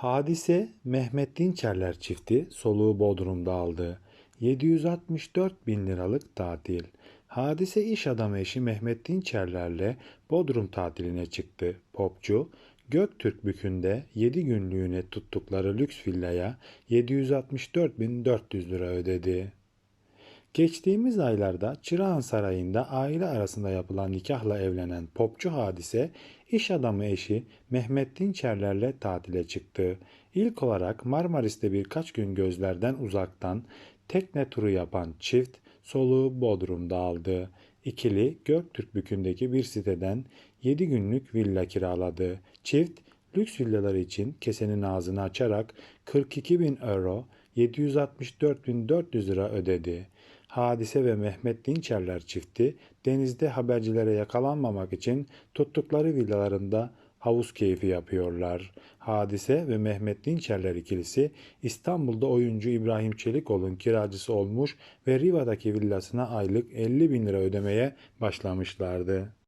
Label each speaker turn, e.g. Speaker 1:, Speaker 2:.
Speaker 1: Hadise Mehmet Dinçerler çifti soluğu Bodrum'da aldı. 764 bin liralık tatil. Hadise iş adamı eşi Mehmet Dinçerler'le Bodrum tatiline çıktı. Popçu, Göktürk Bükü'nde 7 günlüğüne tuttukları lüks villaya 764.400 lira ödedi. Geçtiğimiz aylarda Çırağan Sarayı'nda aile arasında yapılan nikahla evlenen popçu hadise, iş adamı eşi Mehmet Dinçerler'le tatile çıktı. İlk olarak Marmaris'te birkaç gün gözlerden uzaktan tekne turu yapan çift soluğu Bodrum'da aldı. İkili Göktürk Bükü'ndeki bir siteden 7 günlük villa kiraladı. Çift lüks villalar için kesenin ağzını açarak 42 bin euro 764.400 lira ödedi. Hadise ve Mehmet Dinçerler çifti denizde habercilere yakalanmamak için tuttukları villalarında havuz keyfi yapıyorlar. Hadise ve Mehmet Dinçerler ikilisi İstanbul'da oyuncu İbrahim Çelikoğlu'nun kiracısı olmuş ve Riva'daki villasına aylık 50 bin lira ödemeye başlamışlardı.